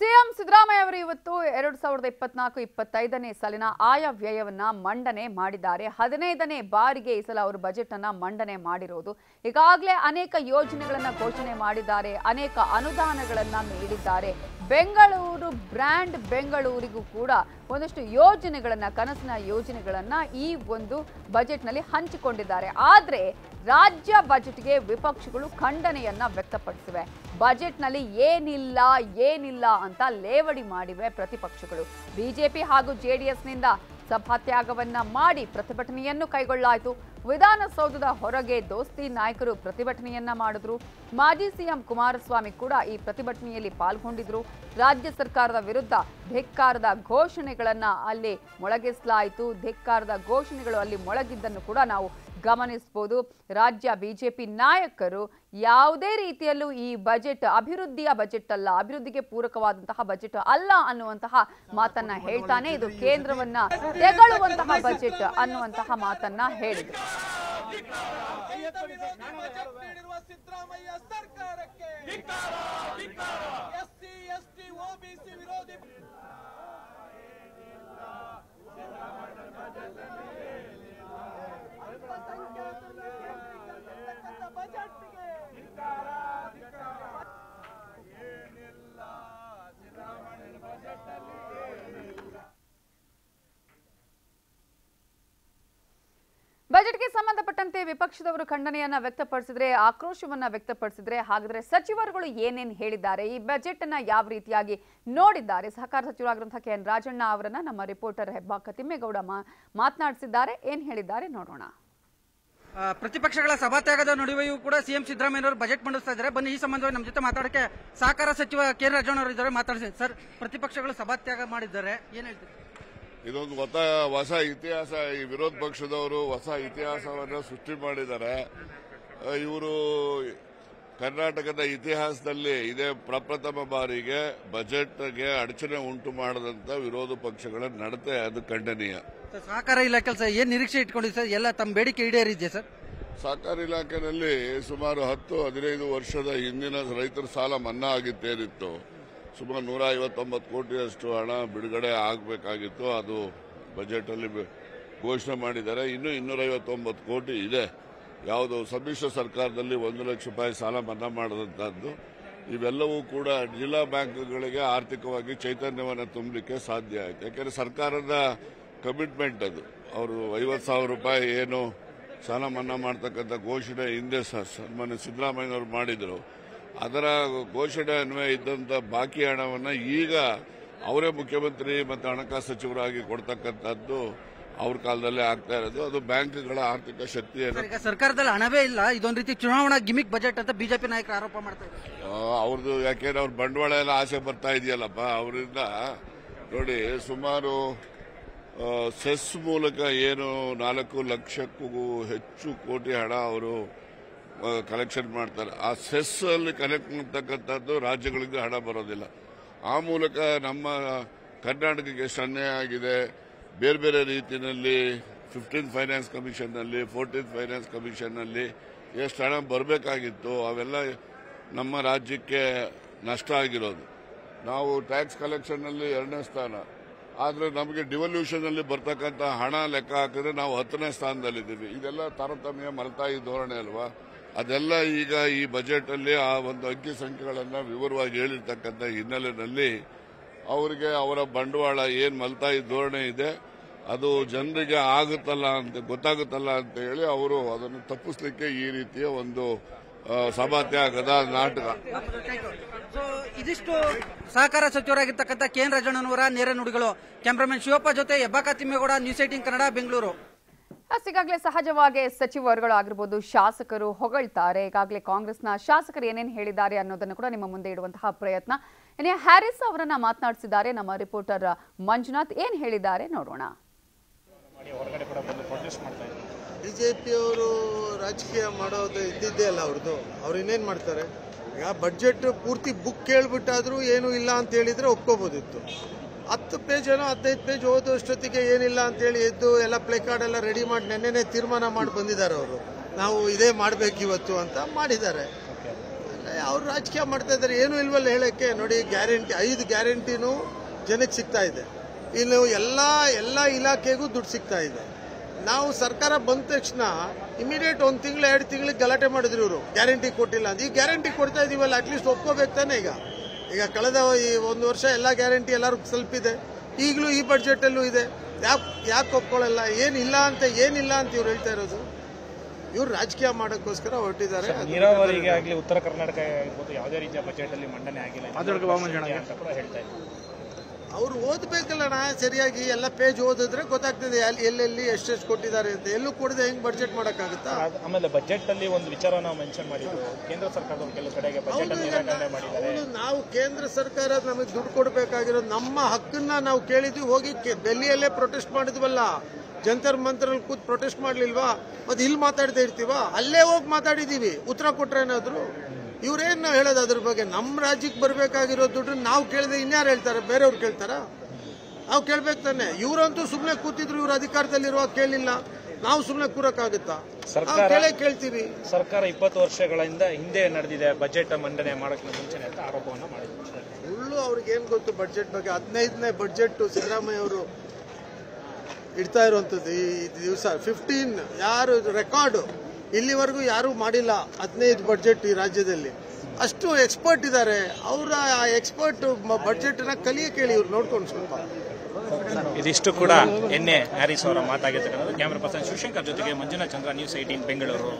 CM Siddaramaiah ಅವರು ಇವತ್ತು ಎರಡು ಸಾವಿರದ ಇಪ್ಪತ್ನಾಲ್ಕು ಇಪ್ಪತ್ತೈದನೇ ಸಾಲಿನ ಆಯ ವ್ಯಯವನ್ನ ಮಂಡನೆ ಮಾಡಿದ್ದಾರೆ. ಹದಿನೈದನೇ ಬಾರಿಗೆ ಈ ಸಲ ಅವರು ಬಜೆಟ್ ಅನ್ನ ಮಂಡನೆ ಮಾಡಿರೋದು. ಈಗಾಗಲೇ ಅನೇಕ ಯೋಜನೆಗಳನ್ನ ಘೋಷಣೆ ಮಾಡಿದ್ದಾರೆ, ಅನೇಕ ಅನುದಾನಗಳನ್ನ ನೀಡಿದ್ದಾರೆ. ಬೆಂಗಳೂರು, ಬ್ರ್ಯಾಂಡ್ ಬೆಂಗಳೂರಿಗೂ ಕೂಡ ಒಂದಷ್ಟು ಯೋಜನೆಗಳನ್ನ, ಕನಸಿನ ಯೋಜನೆಗಳನ್ನ ಈ ಒಂದು ಬಜೆಟ್ನಲ್ಲಿ ಹಂಚಿಕೊಂಡಿದ್ದಾರೆ. ಆದ್ರೆ ರಾಜ್ಯ ಬಜೆಟ್ಗೆ ವಿಪಕ್ಷಗಳು ಖಂಡನೆಯನ್ನ ವ್ಯಕ್ತಪಡಿಸಿವೆ. ಬಜೆಟ್ನಲ್ಲಿ ಏನಿಲ್ಲ ಏನಿಲ್ಲ ಅಂತ ಲೇವಡಿ ಮಾಡಿವೆ ಪ್ರತಿಪಕ್ಷಗಳು. ಬಿಜೆಪಿ ಹಾಗೂ ಜೆಡಿಎಸ್ನಿಂದ ಸಭಾತ್ಯಾಗವನ್ನ ಮಾಡಿ ಪ್ರತಿಭಟನೆಯನ್ನು ಕೈಗೊಳ್ಳಲಾಯಿತು ವಿಧಾನಸೌಧದ ಹೊರಗೆ ದೋಸ್ತಿ ನಾಯಕರು ಪ್ರತಿಭಟನೆಯನ್ನ ಮಾಡಿದ್ರು. ಮಾಜಿ ಸಿಎಂ ಕುಮಾರಸ್ವಾಮಿ ಕೂಡ ಈ ಪ್ರತಿಭಟನೆಯಲ್ಲಿ ಪಾಲ್ಗೊಂಡಿದ್ರು. ರಾಜ್ಯ ಸರ್ಕಾರದ ವಿರುದ್ಧ ಧಿಕ್ಕಾರದ ಘೋಷಣೆಗಳನ್ನ ಅಲ್ಲಿ ಮೊಳಗಿಸಲಾಯಿತು. ಧಿಕ್ಕಾರದ ಘೋಷಣೆಗಳು ಅಲ್ಲಿ ಮೊಳಗಿದ್ದನ್ನು ಕೂಡ ನಾವು ಗಮನಿಸಬಹುದು. ರಾಜ್ಯ ಬಿಜೆಪಿ ನಾಯಕರು ಯಾವುದೇ ರೀತಿಯಲ್ಲೂ ಈ ಬಜೆಟ್ ಅಭಿವೃದ್ಧಿಯ ಬಜೆಟ್ ಅಲ್ಲ, ಅಭಿವೃದ್ಧಿಗೆ ಪೂರಕವಾದಂತಹ ಬಜೆಟ್ ಅಲ್ಲ ಅನ್ನುವಂತಹ ಮಾತನ್ನ ಹೇಳ್ತಾನೆ. ಇದು ಕೇಂದ್ರವನ್ನ ತೆಗಳುವಂತಹ ಬಜೆಟ್ ಅನ್ನುವಂತಹ ಮಾತನ್ನ ಹೇಳಿದ್ರು. ಸಿದ್ದರಾಮಯ್ಯ ಸರ್ಕಾರಕ್ಕೆ ಎಸ್ಸಿ ಎಸ್ಟಿ ಒಬಿಸಿ ವಿರೋಧಿ ಬಜೆಟ್ಗೆ ಬಜೆಟ್ಗೆ ಸಂಬಂಧಪಟ್ಟಂತೆ ವಿಪಕ್ಷದವರು ಖಂಡನೆಯನ್ನ ವ್ಯಕ್ತಪಡಿಸಿದ್ರೆ, ಆಕ್ರೋಶವನ್ನ ವ್ಯಕ್ತಪಡಿಸಿದ್ರೆ ಹಾಗಾದ್ರೆ ಸಚಿವರುಗಳು ಏನೇನ್ ಹೇಳಿದ್ದಾರೆ, ಈ ಬಜೆಟ್ ಅನ್ನ ಯಾವ ರೀತಿಯಾಗಿ ನೋಡಿದ್ದಾರೆ? ಸಹಕಾರ ಸಚಿವರಾಗಿರುವಂತಹ ಕೆ ಎನ್ ರಾಜಣ್ಣ ಅವರನ್ನ ನಮ್ಮ ರಿಪೋರ್ಟರ್ ಹೆಬ್ಬಾಕ ತಿಮ್ಮೇಗೌಡ ಮಾತನಾಡಿಸಿದ್ದಾರೆ. ಏನ್ ಹೇಳಿದ್ದಾರೆ ನೋಡೋಣ. ಪ್ರತಿಪಕ್ಷಗಳ ಸಭಾತ್ಯಾಗದ ನಡುವೆಯೂ ಕೂಡ ಸಿಎಂ ಸಿದ್ದರಾಮಯ್ಯವರು ಬಜೆಟ್ ಮಂಡಿಸ್ತಾ ಇದ್ದಾರೆ. ಬನ್ನಿ, ಈ ಸಂಬಂಧವಾಗಿ ನಮ್ಮ ಜೊತೆ ಮಾತಾಡಕ್ಕೆ ಸಹಕಾರ ಸಚಿವ ಕೆ ರಾಜಣ್ಣ ಅವರು ಇದ್ದಾರೆ ಮಾತಾಡಿಸಿ ಸರ್, ಪ್ರತಿಪಕ್ಷಗಳು ಸಭಾತ್ಯಾಗ ಮಾಡಿದ್ದಾರೆ. ಏನ್ ಹೇಳ್ತೀರಿ? ಇದೊಂದು ಹೊಸ ಹೊಸ ಇತಿಹಾಸ. ಈ ವಿರೋಧ ಪಕ್ಷದವರು ಹೊಸ ಇತಿಹಾಸವನ್ನು ಸೃಷ್ಟಿ ಮಾಡಿದ್ದಾರೆ. ಇವರು ಕರ್ನಾಟಕದ ಇತಿಹಾಸದಲ್ಲಿ ಇದೇ ಪ್ರಪ್ರಥಮ ಬಾರಿಗೆ ಬಜೆಟ್ಗೆ ಅಡಚಣೆ ಉಂಟು ಮಾಡದಂತ ವಿರೋಧ ಪಕ್ಷಗಳ ನಡತೆ ಅದು ಖಂಡನೀಯ. ಸಹಕಾರ ಇಲಾಖೆ ಸರ್ ಏನ್ ನಿರೀಕ್ಷೆ ಇಟ್ಕೊಂಡಿದೆ ಸರ್? ಎಲ್ಲ ತಮ್ಮ ಬೇಡಿಕೆ ಈಡೇರಿದೆ ಸರ್? ಸಹಕಾರ ಇಲಾಖೆನಲ್ಲಿ ಸುಮಾರು ಹತ್ತು ಹದಿನೈದು ವರ್ಷದ ಹಿಂದಿನ ರೈತರ ಸಾಲ ಮನ್ನಾ ಆಗಿತ್ತೇನಿತ್ತು. ಸುಮಾರು ನೂರ ಐವತ್ತೊಂಬತ್ತು ಕೋಟಿಯಷ್ಟು ಹಣ ಬಿಡುಗಡೆ ಆಗಬೇಕಾಗಿತ್ತು. ಅದು ಬಜೆಟಲ್ಲಿ ಘೋಷಣೆ ಮಾಡಿದ್ದಾರೆ. ಇನ್ನೂ ಇನ್ನೂರೈವತ್ತೊಂಬತ್ತು ಕೋಟಿ ಇದೆ. ಯಾವುದು ಸಮ್ಮಿಶ್ರ ಸರ್ಕಾರದಲ್ಲಿ ಒಂದು ಲಕ್ಷ ರೂಪಾಯಿ ಸಾಲ ಮನ್ನಾ ಮಾಡಿದಂಥದ್ದು ಇವೆಲ್ಲವೂ ಕೂಡ ಜಿಲ್ಲಾ ಬ್ಯಾಂಕ್ಗಳಿಗೆ ಆರ್ಥಿಕವಾಗಿ ಚೈತನ್ಯವನ್ನು ತುಂಬಲಿಕ್ಕೆ ಸಾಧ್ಯ ಆಯಿತು. ಯಾಕೆಂದರೆ ಸರ್ಕಾರದ ಕಮಿಟ್ಮೆಂಟ್ ಅದು. ಅವರು ಐವತ್ತು ಸಾವಿರ ರೂಪಾಯಿ ಏನು ಸಾಲ ಮನ್ನಾ ಮಾಡ್ತಕ್ಕಂಥ ಘೋಷಣೆ ಹಿಂದೆ ಸನ್ಮಾನ್ಯ ಸಿದ್ದರಾಮಯ್ಯನವರು ಮಾಡಿದ್ರು. ಅದರ ಘೋಷಣೆ ಅನ್ವಯ ಇದ್ದಂತ ಬಾಕಿ ಹಣವನ್ನು ಈಗ ಅವರೇ ಮುಖ್ಯಮಂತ್ರಿ ಮತ್ತು ಹಣಕಾಸು ಸಚಿವರಾಗಿ ಕೊಡ್ತಕ್ಕಂಥದ್ದು ಅವ್ರ ಕಾಲದಲ್ಲೇ ಆಗ್ತಾ ಇರೋದು. ಅದು ಬ್ಯಾಂಕ್ಗಳ ಆರ್ಥಿಕ ಶಕ್ತಿ ಸರ್, ಸರ್ಕಾರದಲ್ಲಿ ಹಣವೇ ಇಲ್ಲ. ಇದೊಂದು ರೀತಿ ಚುನಾವಣಾ ಗಿಮಿಕ್ ಬಜೆಟ್ ಅಂತ ಬಿಜೆಪಿ ನಾಯಕರು ಆರೋಪ ಮಾಡ್ತಾ ಇದ್ದಾರೆ. ಆ, ಅವ್ರದ್ದು ಯಾಕೆಂದ್ರೆ ಅವ್ರ ಬಂಡವಾಳ ಎಲ್ಲ ಆಸೆ ಬರ್ತಾ ಇದೆಯಲ್ಲಪ್ಪ? ಅವರಿಂದ ನೋಡಿ ಸುಮಾರು ಸೆಸ್ ಮೂಲಕ ಏನು ನಾಲ್ಕು ಲಕ್ಷಕ್ಕೂ ಹೆಚ್ಚು ಕೋಟಿ ಹಣ ಅವರು ಕಲೆಕ್ಷನ್ ಮಾಡ್ತಾರೆ. ಆ ಸೆಸ್ ಅಲ್ಲಿ ಕಲೆಕ್ಟ್ ಮಾಡ್ತಕ್ಕಂಥದ್ದು ರಾಜ್ಯಗಳಿಗೆ ಹಣ ಬರೋದಿಲ್ಲ. ಆ ಮೂಲಕ ನಮ್ಮ ಕರ್ನಾಟಕಕ್ಕೆ ಎಷ್ಟು ಅನ್ಯಾಯ ಆಗಿದೆ. ಬೇರೆ ಬೇರೆ ರೀತಿಯಲ್ಲಿ ಫಿಫ್ಟೀನ್ ಫೈನಾನ್ಸ್ ಕಮಿಷನ್ನಲ್ಲಿ ಫೋರ್ಟೀನ್ ಫೈನಾನ್ಸ್ ಕಮಿಷನ್ನಲ್ಲಿ ಎಷ್ಟು ಹಣ ಬರಬೇಕಾಗಿತ್ತು, ಅವೆಲ್ಲ ನಮ್ಮ ರಾಜ್ಯಕ್ಕೆ ನಷ್ಟ ಆಗಿರೋದು. ನಾವು ಟ್ಯಾಕ್ಸ್ ಕಲೆಕ್ಷನ್ನಲ್ಲಿ ಎರಡನೇ ಸ್ಥಾನ. ಆದರೆ ನಮಗೆ ಡಿವಲ್ಯೂಷನ್ ಅಲ್ಲಿ ಬರ್ತಕ್ಕಂಥ ಹಣ ಲೆಕ್ಕ ಹಾಕಿದ್ರೆ ನಾವು ಹತ್ತನೇ ಸ್ಥಾನದಲ್ಲಿದ್ದೀವಿ. ಇದೆಲ್ಲ ತಾರತಮ್ಯ ಮಲತಾಯಿ ಧೋರಣೆ ಅಲ್ವಾ? ಅದೆಲ್ಲ ಈಗ ಈ ಬಜೆಟ್ ಅಲ್ಲಿ ಆ ಒಂದು ಅಂಕಿ ಸಂಖ್ಯೆಗಳನ್ನು ವಿವರವಾಗಿ ಹೇಳಿರ್ತಕ್ಕಂಥ ಹಿನ್ನೆಲೆಯಲ್ಲಿ ಅವರಿಗೆ ಅವರ ಬಂಡವಾಳ ಏನ್ ಮಲ್ತಾಯಿ ಧೋರಣೆ ಇದೆ, ಅದು ಜನರಿಗೆ ಆಗುತ್ತಲ್ಲ ಅಂತ, ಗೊತ್ತಾಗುತ್ತಲ್ಲ ಅಂತ ಹೇಳಿ ಅವರು ಅದನ್ನು ತಪ್ಪಿಸ್ಲಿಕ್ಕೆ ಈ ರೀತಿಯ ಒಂದು ಸಭಾತ್ಯಾಗದ ನಾಟಕ. ಇದಿಷ್ಟು ಸಹಕಾರ ಸಚಿವರಾಗಿರ್ತಕ್ಕಂಥ ಕೆ ಎನ್ ರಾಜಣ್ಣನವರ ನೇರ ನುಡಿಗಳು. ಕ್ಯಾಮ್ರಾಮನ್ ಶಿವಪ್ಪ ಜೊತೆ ಹೆಬ್ಬಾಕ ತಿಮ್ಮೇಗೌಡ, ನ್ಯೂಸ್ ಏಟಿನ್ ಕನ್ನಡ, ಬೆಂಗಳೂರು. ಈಗಾಗಲೇ ಸಹಜವಾಗಿ ಸಚಿವರುಗಳು ಆಗಿರ್ಬೋದು ಶಾಸಕರು ಹೊಗಳ್ತಾರೆ. ಈಗಾಗಲೇ ಕಾಂಗ್ರೆಸ್ನ ಶಾಸಕರು ಏನೇನು ಹೇಳಿದ್ದಾರೆ ಅನ್ನೋದನ್ನು ಕೂಡ ನಿಮ್ಮ ಮುಂದೆ ಇಡುವಂತಹ ಪ್ರಯತ್ನ. ಇನ್ನು ಹ್ಯಾರಿಸ್ ಅವರನ್ನ ಮಾತನಾಡಿಸಿದ್ದಾರೆ ನಮ್ಮ ರಿಪೋರ್ಟರ್ ಮಂಜುನಾಥ್. ಏನ್ ಹೇಳಿದ್ದಾರೆ ನೋಡೋಣ. ಬಿಜೆಪಿಯವರು ರಾಜಕೀಯ ಮಾಡೋದು ಇದ್ದಿದ್ದೇ ಅಲ್ಲ ಅವ್ರದ್ದು. ಅವ್ರು ಇನ್ನೇನು ಮಾಡ್ತಾರೆ? ಈಗ ಬಜೆಟ್ ಪೂರ್ತಿ ಬುಕ್ ಕೇಳ್ಬಿಟ್ಟಾದ್ರೂ ಏನು ಇಲ್ಲ ಅಂತ ಹೇಳಿದ್ರೆ ಒಪ್ಕೋಬೋದಿತ್ತು. ಹತ್ತು ಪೇಜ್ ಏನೋ ಹದಿನೈದು ಪೇಜ್ ಓದೋಷ್ಟೊತ್ತಿಗೆ ಏನಿಲ್ಲ ಅಂತೇಳಿ ಎದ್ದು ಎಲ್ಲ ಪ್ಲೇ ಕಾರ್ಡ್ ಎಲ್ಲ ರೆಡಿ ಮಾಡಿ ನೆನ್ನೆನೆ ತೀರ್ಮಾನ ಮಾಡಿ ಬಂದಿದ್ದಾರೆ ಅವರು. ನಾವು ಇದೇ ಮಾಡ್ಬೇಕು ಇವತ್ತು ಅಂತ ಮಾಡಿದ್ದಾರೆ. ಅವ್ರು ರಾಜಕೀಯ ಮಾಡ್ತಾ ಇದ್ದಾರೆ. ಏನು ಇಲ್ವಲ್ಲ ಹೇಳಕ್ಕೆ. ನೋಡಿ ಗ್ಯಾರಂಟಿ ಐದು ಗ್ಯಾರಂಟಿನೂ ಜನಕ್ಕೆ ಸಿಗ್ತಾ ಇದೆ. ಇನ್ನು ಎಲ್ಲ ಎಲ್ಲ ಇಲಾಖೆಗೂ ದುಡ್ಡು ಸಿಗ್ತಾ ಇದೆ. ನಾವು ಸರ್ಕಾರ ಬಂದ ತಕ್ಷಣ ಇಮಿಡಿಯೇಟ್ ಒಂದು ತಿಂಗಳು ಎರಡು ತಿಂಗಳಿಗೆ ಗಲಾಟೆ ಮಾಡಿದ್ರು ಇವರು. ಗ್ಯಾರಂಟಿ ಕೊಟ್ಟಿಲ್ಲ ಅಂತ. ಈ ಗ್ಯಾರಂಟಿ ಕೊಡ್ತಾ ಇದೀವಲ್ಲ ಅಟ್ಲೀಸ್ಟ್ ಒಪ್ಕೋಬೇಕು ತಾನೇ ಈಗ. ಈಗ ಕಳೆದ ಈ ಒಂದು ವರ್ಷ ಎಲ್ಲ ಗ್ಯಾರಂಟಿ ಎಲ್ಲರೂ ಸ್ವಲ್ಪ ಇದೆ ಈಗಲೂ ಈ ಬಡ್ಜೆಟಲ್ಲೂ ಇದೆ. ಯಾಕೆ ಯಾಕೆ ಒಪ್ಕೊಳ್ಳಲ್ಲ? ಏನಿಲ್ಲ ಅಂತ ಏನಿಲ್ಲ ಅಂತ ಇವ್ರು ಹೇಳ್ತಾ ಇರೋದು. ಇವ್ರು ರಾಜಕೀಯ ಮಾಡೋಕ್ಕೋಸ್ಕರ ಹೊರಟಿದ್ದಾರೆ. ನೀರಾವರಿಗೆ ಆಗಲಿ ಉತ್ತರ ಕರ್ನಾಟಕ ಯಾವುದೇ ರೀತಿಯ ಬಜೆಟ್ ಅಲ್ಲಿ ಮಂಡನೆ ಆಗಿಲ್ಲ. ಅಂತ ಹೇಳ್ತಾ ಇದ್ದಾರೆ. ಅವ್ರು ಓದ್ಬೇಕಲ್ಲಣ್ಣ ಸರಿಯಾಗಿ ಎಲ್ಲ ಪೇಜ್ ಓದಿದ್ರೆ ಗೊತ್ತಾಗ್ತದೆ ಎಲ್- ಎಲ್ಲೆಲ್ಲಿ ಎಷ್ಟೆಷ್ಟು ಕೊಟ್ಟಿದ್ದಾರೆ ಅಂತ. ಎಲ್ಲೂ ಕೊಡದೆ ಹೆಂಗ್ ಬಜೆಟ್ ಮಾಡಕ್ಕಾಗುತ್ತಾ? ಆಮೇಲೆ ಬಜೆಟ್ ಅಲ್ಲಿ ಒಂದು ವಿಚಾರ ನಾವು ಮೆನ್ಷನ್ ಮಾಡಿದ್ರು. ಕೇಂದ್ರ ಸರ್ಕಾರದ ಕೆಲವು ಕಡೆಗೆ ಬಜೆಟ್ ಅನ್ನು ನಿರಾಕರಣೆ ಮಾಡಿದ್ದಾರೆ. ನಾವು ಕೇಂದ್ರ ಸರ್ಕಾರ ನಮಗೆ ದುಡ್ಡು ಕೊಡಬೇಕಾಗಿರೋದು ನಮ್ಮ ಹಕ್ಕನ್ನ ನಾವು ಕೇಳಿದ್ವಿ ಹೋಗಿ ಡೆಲ್ಲಿಯಲ್ಲೇ ಪ್ರೊಟೆಸ್ಟ್ ಮಾಡಿದ್ವಲ್ಲ. ಜಂತರ್ ಮಂತ್ರಲ್ಲಿ ಕೂತ್ ಪ್ರೊಟೆಸ್ಟ್ ಮಾಡ್ಲಿಲ್ವಾ? ಮತ್ತೆ ಇಲ್ಲಿ ಮಾತಾಡ್ತಾ ಇರ್ತೀವ? ಅಲ್ಲೇ ಹೋಗಿ ಮಾತಾಡಿದೀವಿ. ಉತ್ತರ ಕೊಟ್ರೆ ಏನಾದ್ರು? ಇವ್ರೇನ್ ನಾವು ಹೇಳೋದು ಅದ್ರ ಬಗ್ಗೆ? ನಮ್ಮ ರಾಜ್ಯಕ್ಕೆ ಬರಬೇಕಾಗಿರೋ ದುಡ್ಡು ನಾವು ಕೇಳಿದೆ ಇನ್ಯಾರು ಹೇಳ್ತಾರೆ? ಬೇರೆಯವ್ರು ಕೇಳ್ತಾರ? ನಾವು ಕೇಳ್ಬೇಕು ತಾನೆ. ಇವರಂತೂ ಸುಮ್ಮನೆ ಕೂತಿದ್ರು ಇವ್ರ ಅಧಿಕಾರದಲ್ಲಿರುವಾಗ ಕೇಳಿಲ್ಲ. ನಾವು ಸುಮ್ಮನೆ ಕೂರಕ್ಕಾಗುತ್ತಾ? ಸರ್ಕಾರ- ಕೇಳೇ ಕೇಳ್ತೀವಿ. ಸರ್ಕಾರ ಇಪ್ಪತ್ತು ವರ್ಷಗಳಿಂದ ಹಿಂದೆ ನಡೆದಿದೆ ಬಜೆಟ್ ಮಂಡನೆ ಮಾಡೋಕ್ಕೆ ಮುಂಚೆನೆ ಅಂತ ಆರೋಪವನ್ನು ಮಾಡಿದ್ರು. ಸುಳ್ಳು ಅವ್ರಿಗೆ ಏನ್ ಗೊತ್ತು ಬಜೆಟ್ ಬಗ್ಗೆ? ಹದಿನೈದನೇ ಬಜೆಟ್ ಸಿದ್ದರಾಮಯ್ಯ ಅವರು ಇಡ್ತಾ ಇರುವಂಥದ್ದು ಈ ದಿವಸ. ಫಿಫ್ಟೀನ್ ಯಾರು ರೆಕಾರ್ಡ್ ಇಲ್ಲಿವರೆಗೂ ಯಾರು ಮಾಡಿಲ್ಲ ಹದಿನೈದು ಬಡ್ಜೆಟ್ ಈ ರಾಜ್ಯದಲ್ಲಿ. ಅಷ್ಟು ಎಕ್ಸ್ಪರ್ಟ್ ಇದ್ದಾರೆ. ಅವರ ಆ ಎಕ್ಸ್ಪರ್ಟ್ನ ಕಲಿಯಕ್ಕೆ ಹೇಳಿ ಇವ್ರು ನೋಡ್ಕೊಂಡು ಸ್ವಲ್ಪ. ಇದಿಷ್ಟು ಕೂಡ ಎನ್ನೆ ಹ್ಯಾರಿಸ್ ಅವರ ಮಾತಾಗಿರ್ತಕ್ಕಂಥದ್ದು. ಕ್ಯಾಮರಾ ಪರ್ಸನ್ ಶಿವಶಂಕರ್ ಜೊತೆಗೆ ಮಂಜುನಾಥ್ ಚಂದ್ರ ನ್ಯೂಸ್ ಏಟೀನ್ ಬೆಂಗಳೂರು.